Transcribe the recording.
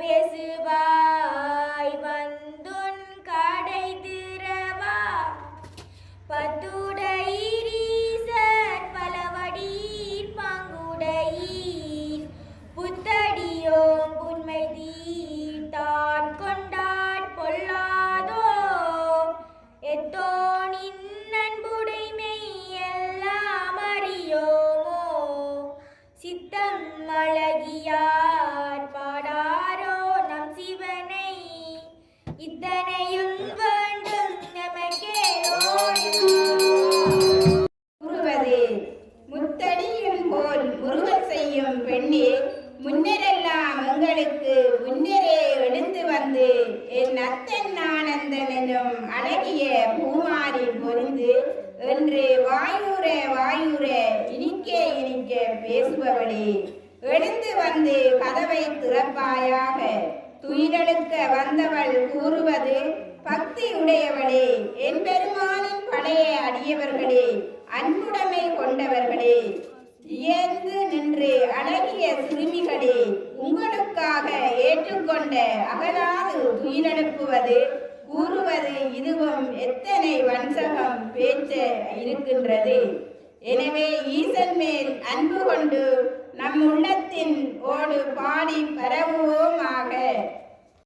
பேசுவாய் வந்துன் கடை திறவா? பத்துடையீசர் பலவடீர் பங்குடையீர். புத்தடியோம் புண்மை தீர் தான் கொண்டாட் பொல்லாதோ எத்தோனின் நண்புடைமை எல்லாம் அறியோமோ? சித்தம் அழகியார் பாடா இத்தனையும் வேண்டும் நமக்கே உருவது முத்தடியும் போல் உருக செய்யும் பெண்ணே முன்னரெல்லாம் உங்களுக்கு முன்னரே எடுத்து வந்து என் அத்தன் ஆனந்தனும் அழகிய பூமாரி பொருந்து என்று வாயூர வாயூர இனிக்க இனிக்க பேசுபவளே. எழுந்து வந்து கதவை திறப்பாயாக. துயிலெடுக்க வந்தவள் கூறுவது பக்தி உடையவளே என் பெருமானின் பழைய அடியவர்களே அன்புடைமை கொண்டவர்களே. இயந்து நின்று அழகிய சிறுமிகளே உங்களுக்காக ஏற்றுக்கொண்ட அகலாது துயிலெழுப்புவது கூறுவது இதுவும் எத்தனை வஞ்சகம் பேச்ச இருக்கின்றது. எனவே ஈசன் மேல் அன்பு கொண்டு நம் உள்ளத்தின் ஓடு பாடி பரவுவோம்.